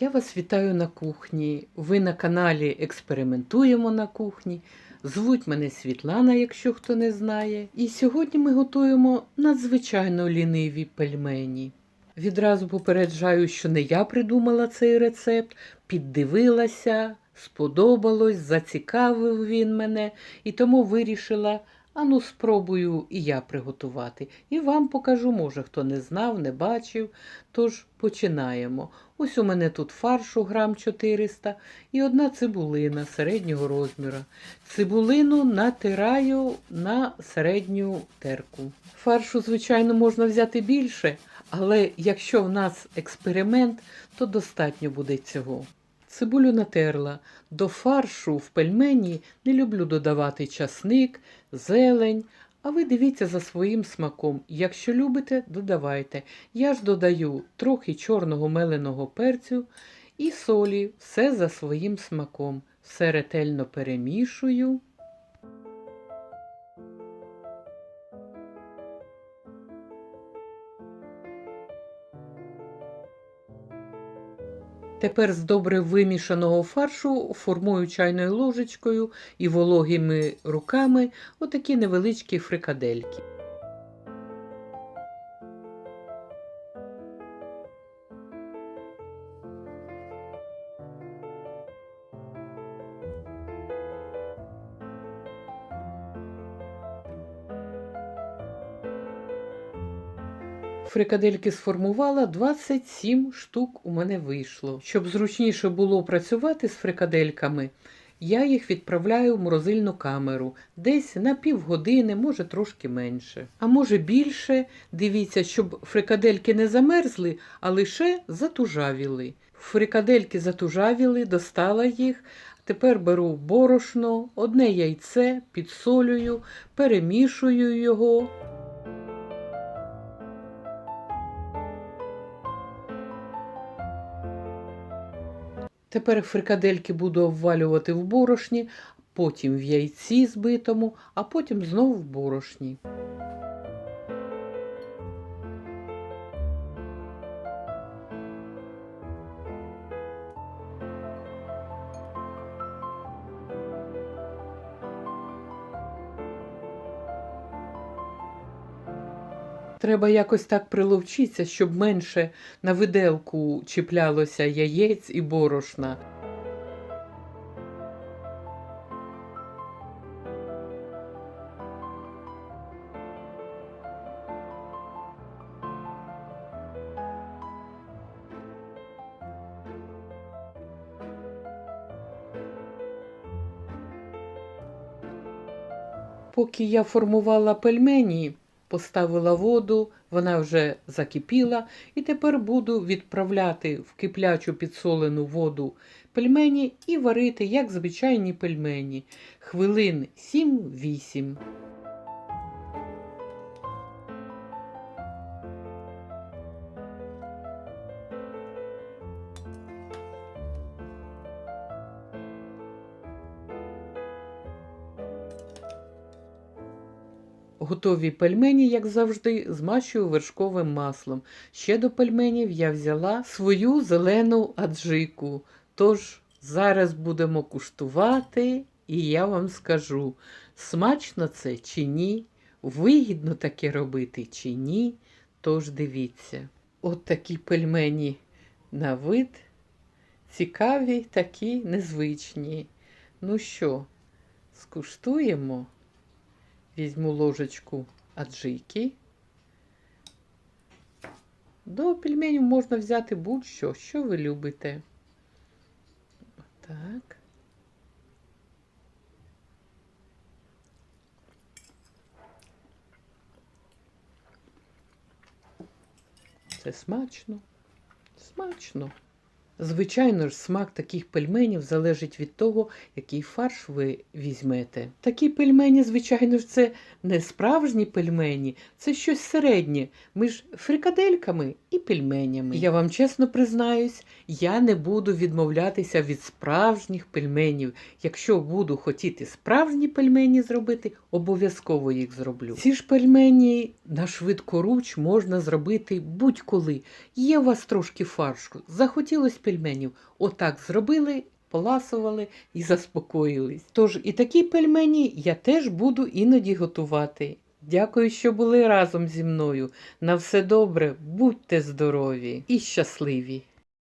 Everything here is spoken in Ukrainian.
Я вас вітаю на кухні. Ви на каналі Експериментуємо на кухні. Звуть мене Світлана, якщо хто не знає. І сьогодні ми готуємо надзвичайно ліниві пельмені. Відразу попереджаю, що не я придумала цей рецепт, піддивилася, сподобалось, зацікавив він мене, і тому вирішила, ану спробую і я приготувати. І вам покажу, може хто не знав, не бачив. Тож починаємо. Ось у мене тут фаршу грам 400 і одна цибулина середнього розміру. Цибулину натираю на середню терку. Фаршу, звичайно, можна взяти більше, але якщо в нас експеримент, то достатньо буде цього. Цибулю натерла. До фаршу в пельмені не люблю додавати часник, зелень. А ви дивіться за своїм смаком. Якщо любите, додавайте. Я ж додаю трохи чорного меленого перцю і солі, все за своїм смаком. Все ретельно перемішую. Тепер з добре вимішаного фаршу формую чайною ложечкою і вологими руками отакі невеличкі фрикадельки. Фрикадельки сформувала 27 штук у мене вийшло. Щоб зручніше було працювати з фрикадельками, я їх відправляю в морозильну камеру десь на півгодини, може трошки менше. А може більше. Дивіться, щоб фрикадельки не замерзли, а лише затужавіли. Фрикадельки затужавіли, достала їх. Тепер беру борошно, одне яйце, підсолюю, перемішую його. Тепер фрикадельки буду обвалювати в борошні, потім в яйці збитому, а потім знову в борошні. Треба якось так приловчитися, щоб менше на виделку чіплялося яєць і борошна. Поки я формувала пельмені, поставила воду, вона вже закипіла, і тепер буду відправляти в киплячу підсолену воду пельмені і варити, як звичайні пельмені, хвилин 7-8. Готові пельмені, як завжди, змащую вершковим маслом. Ще до пельменів я взяла свою зелену аджику. Тож зараз будемо куштувати, і я вам скажу, смачно це чи ні, вигідно таке робити чи ні. Тож дивіться, от такі пельмені на вид, цікаві, такі незвичні. Ну що, скуштуємо? Візьму ложечку аджики. До пельменів можна взяти будь-що, що ви любите. Так. Це смачно. Смачно. Звичайно ж, смак таких пельменів залежить від того, який фарш ви візьмете. Такі пельмені, звичайно ж, це не справжні пельмені, це щось середнє між фрикадельками і пельменями. Я вам чесно признаюсь, я не буду відмовлятися від справжніх пельменів. Якщо буду хотіти справжні пельмені зробити, обов'язково їх зроблю. Ці ж пельмені на швидкоруч можна зробити будь-коли. Є у вас трошки фаршу. Захотілось пельменів. Отак зробили, поласували і заспокоїлись. Тож і такі пельмені я теж буду іноді готувати. Дякую, що були разом зі мною. На все добре, будьте здорові і щасливі!